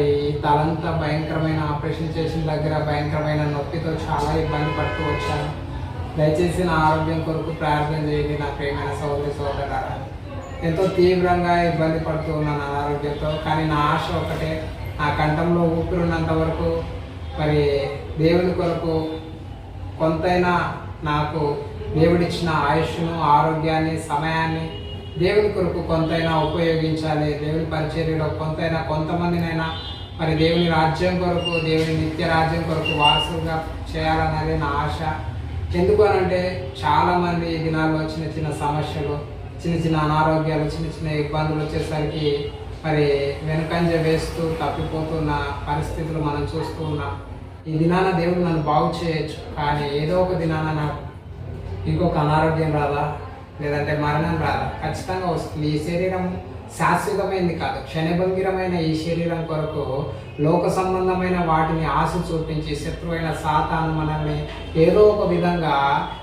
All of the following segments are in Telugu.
మరి తలంతా భయంకరమైన ఆపరేషన్ చేసిన దగ్గర భయంకరమైన నొప్పితో చాలా ఇబ్బంది పడుతూ వచ్చాను. దయచేసి నా ఆరోగ్యం కొరకు ప్రార్థన చేయండి నా ప్రేమైన సోదరి సోదరారా ఎంతో తీవ్రంగా ఇబ్బంది పడుతూ ఉన్నాను అనారోగ్యంతో కానీ నా ఆశ ఒకటే నా కంఠంలో ఊపిరి ఉన్నంత వరకు మరి దేవుని కొరకు కొంతైనా నాకు దేవుడిచ్చిన ఆయుష్ను ఆరోగ్యాన్ని సమయాన్ని దేవుని కొరకు కొంతైనా ఉపయోగించాలి దేవుని పరిచర్యలో కొంతైనా కొంతమందినైనా మరి దేవుని రాజ్యం కొరకు దేవుని నిత్య రాజ్యం కొరకు వారసుగా చేయాలన్నది నా ఆశ. ఎందుకు అనంటే చాలామంది ఈ దినాల్లో చిన్న చిన్న సమస్యలు చిన్న చిన్న అనారోగ్యాలు చిన్న చిన్న ఇబ్బందులు వచ్చేసరికి మరి వెనుకంజ వేస్తూ తప్పిపోతున్న పరిస్థితులు మనం చూస్తూ ఉన్నాం. ఈ దినాన దేవుడు నన్ను బాగు చేయొచ్చు కానీ ఏదో ఒక దినాన నాకు ఇంకొక అనారోగ్యం రాదా? లేదంటే మరణం రాదు. ఖచ్చితంగా వస్తుంది. ఈ శరీరం శాశ్వతమైనది కాదు. క్షణభంగిరమైన ఈ శరీరం కొరకు లోక సంబంధమైన వాటిని ఆశ చూపించి శత్రువైన సాతాను మనల్ని ఏదో ఒక విధంగా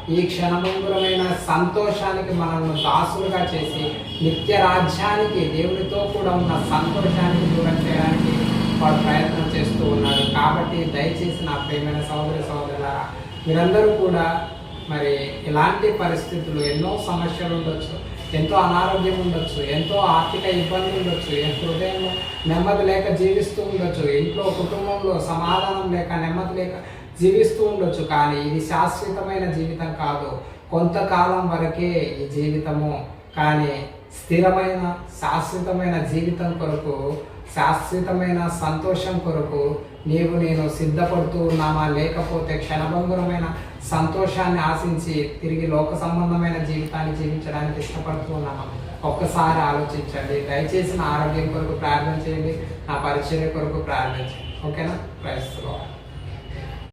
ఈ క్షణభంగురమైన సంతోషానికి మనల్ని దాసులుగా చేసి నిత్య రాజ్యానికి దేవునితో కూడా ఉన్న సంతోషానికి దూరం చేయడానికి వాడు ప్రయత్నం చేస్తూ ఉన్నారు కాబట్టి దయచేసి నా ప్రేమైన సహోదరి సహోదరులారా మీరందరూ కూడా మరి ఇలాంటి పరిస్థితులు ఎన్నో సమస్యలు ఉండొచ్చు ఎంతో అనారోగ్యం ఉండొచ్చు ఎంతో ఆర్థిక ఇబ్బంది ఉండొచ్చు హృదయం నెమ్మది లేక జీవిస్తూ ఉండొచ్చు ఇంట్లో కుటుంబంలో సమాధానం లేక నెమ్మది లేక జీవిస్తూ ఉండొచ్చు కానీ ఇది శాశ్వతమైన జీవితం కాదు. కొంతకాలం వరకే ఈ జీవితము కానీ స్థిరమైన శాశ్వతమైన జీవితం కొరకు శాశ్వతమైన సంతోషం కొరకు నీవు నేను సిద్ధపడుతూ ఉన్నామా? లేకపోతే క్షణభంగురమైన సంతోషాన్ని ఆశించి తిరిగి లోక సంబంధమైన జీవితాన్ని జీవించడానికి ఇష్టపడుతూ ఉన్నామా? ఒక్కసారి ఆలోచించండి. దయచేసి నా ఆరోగ్యం కొరకు ప్రార్థన చేయండి. నా పరిచర్య కొరకు ప్రార్థన చేయండి ఓకేనా ప్రయత్నం